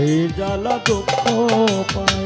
সেই জ্বালা দুঃখ পায়।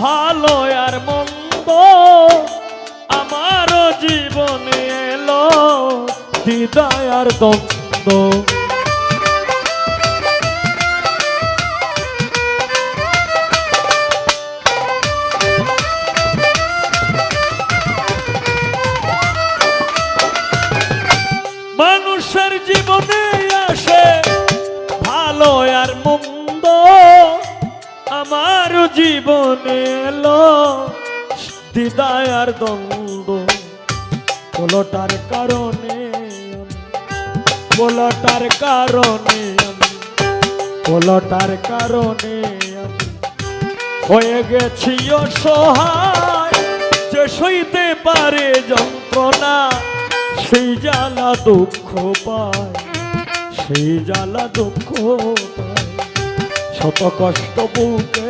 ভালো আর মন্দ আমারও জীবনে এলো দ্বিধায় আর মানুষের জীবনে জীবনে এলো দ্বিধায় আর দ্বন্দ্ব কোলটার কারণে কোলটার কারণে আমি কোলটার কারণে হয়ে গেছি অসহায়। যে সইতে পারে যন্ত্রণা, সেই জ্বালা দুঃখ পায়। সেই জ্বালা দুঃখ পায়। শত কষ্ট মাঝে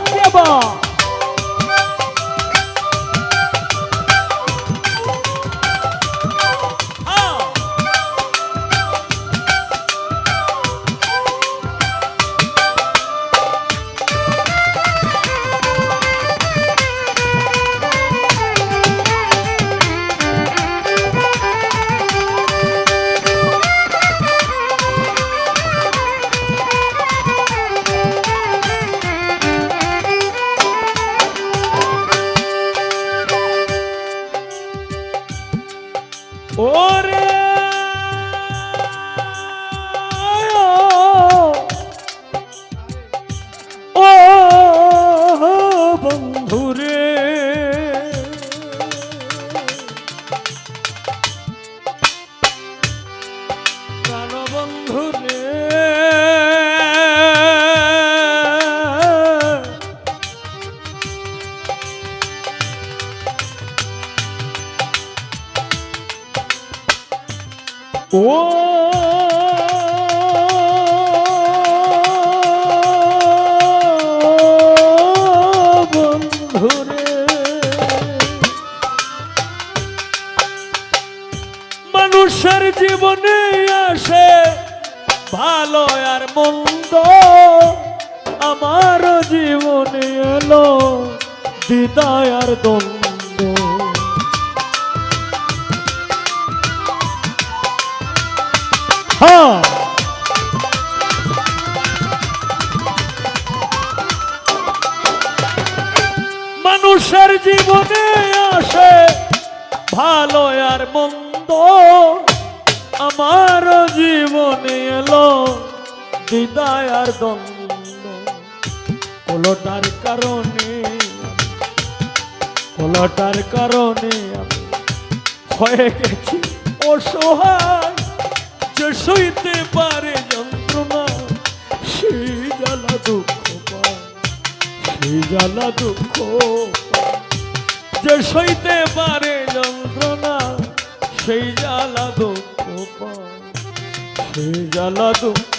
Come on. আর মন্দ, আমার জীবনে এলো দিদায় আর দ্বন্দ্ব। হ্যাঁ। মানুষের জীবনে আসে ভালো আর মন্দ, আমার জীবনে এলো বিদায় আর কারণে পোলোটার কারণে আমি হয়ে গেছি অসহায়, যে সইতে পারে যন্ত্রণা সেই জ্বালা দুঃখ সেই জ্বালা দুঃখ। যে সইতে পারে যন্ত্রণা সেই জ্বালা দুঃখ পায় জ্বালা দুঃখ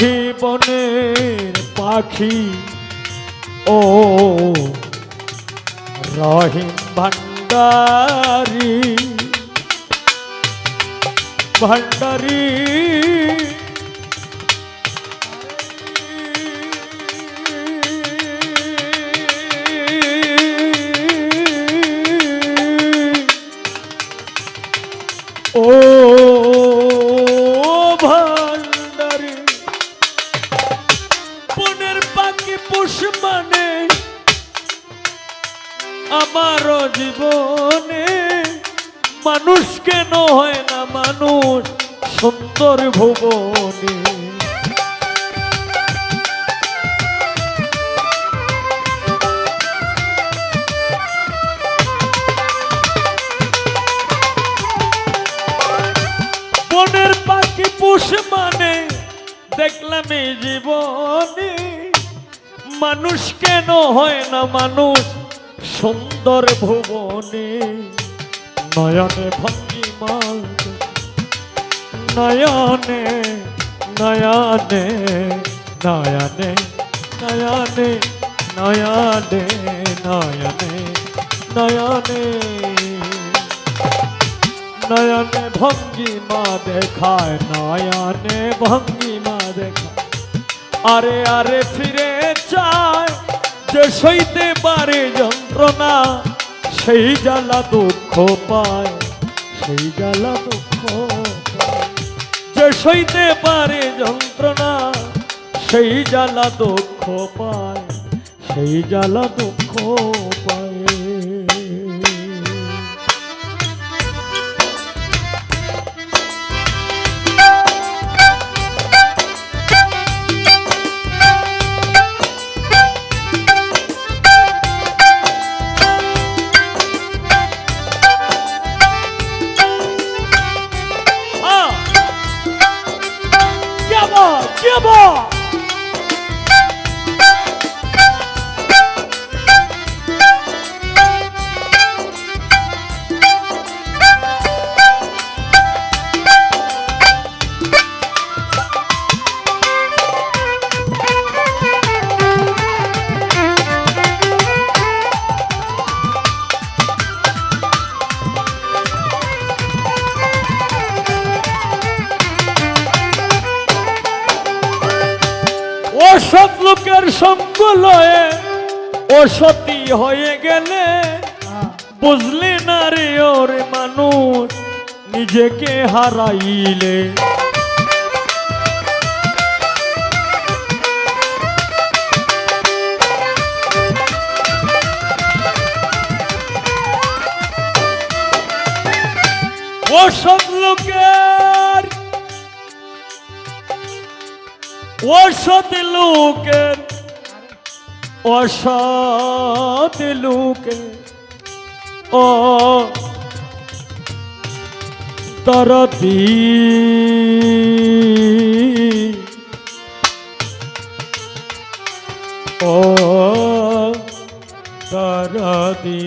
পাখি বনের পাখি। ও রহিম ভান্ডারি ভান্ডারি ও মানুষ কেন হয় না মানুষ, সুন্দর ভুবনে। বনের পাখি পুষ মানে দেখলাম এই জীবনে। মানুষ কেন হয় না মানুষ, সুন্দর ভুবনে। নয়নে ভঙ্গি নয়নে নয়নে নয়নে নয়নে নয়নে নয়নে নয়নে। নয়নে ভঙ্গিমা দেখায়, নয়নে ভঙ্গিমা দেখায়। আরে আরে ফিরে চায় যে সইতে পারে যন্ত্রণা। সেই জ্বালা দুঃখ পায়, সেই জ্বালা দুঃখ। যে সইতে পারে যন্ত্রণা, সেই জ্বালা দুঃখ পায়, সেই জ্বালা দুঃখ পায় সব লোকের সঙ্গ লয়ে ও সতী হয়ে গেলে। বুঝলি না রে ওরে মানুষ, নিজেকে হারাইলে ও সব লোকের সত লোকের অসৎ লোকে ও তরতি ও তরতি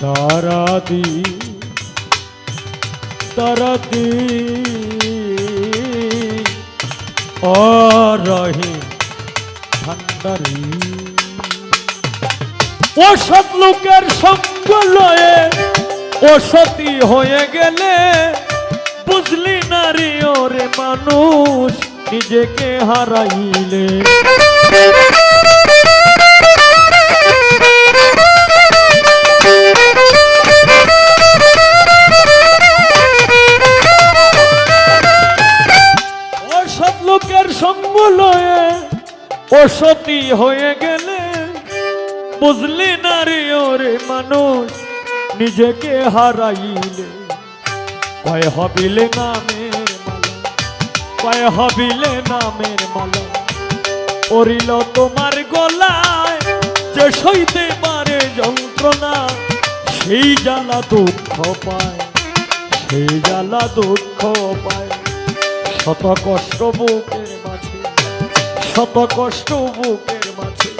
তরতি तरती और रही ठंडरी ও সব লোকের সঙ্গ লয়ে ও সতী হয়ে গেলে বুঝলি নারী ওরে মানুষ নিজেকে হারাইলে ও সতী হয়ে গেলে বুঝলি না রে, ওরে মানুষ, নিজেকে হারাইলে। কয় হবিলে নামের মালা, কয় হবিলে নামের মালা, পড়িল তোমার গলায় যে সইতে পারে যন্ত্রণা, সেই জ্বালা দুঃখ পায়, সেই জ্বালা দুঃখ পায়। শত কষ্ট মাঝে শত কষ্ট বুকের মাঝে।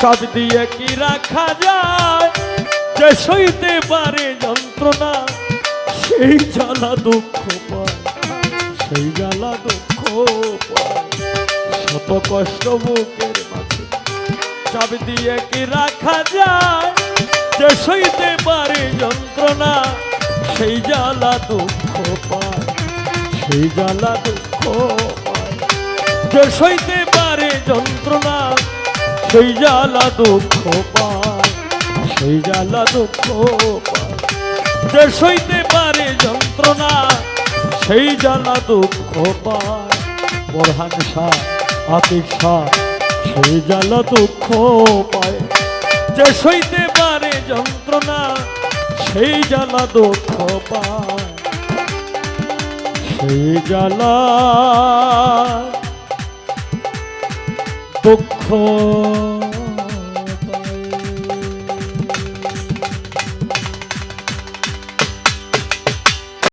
সব দিয়ে কি রাখা যায়? যে সইতে পারে যন্ত্রণা, সেই জ্বালা দুঃখ পায়। সেই জ্বালা দুঃখ পায়। শত কষ্ট বুকের মাঝে। চাপ দিয়ে কি রাখা যায়? যে সইতে পারে যন্ত্রণা, সেই জ্বালা দুঃখ পায়। সেই জ্বালা দুঃখ পায়। যে সইতে যন্ত্রণা, সেই জ্বালা দুঃখ পায়, সেই জ্বালা দুঃখ পায়। যে সইতে পারে যন্ত্রণা, সেই জ্বালা দুঃখ পায়। আতিক শাহ সেই জ্বালা দুঃখ পায়। যে সইতে পারে যন্ত্রণা, সেই জ্বালা দুঃখ পায়। সেই জ্বালা দুঃখ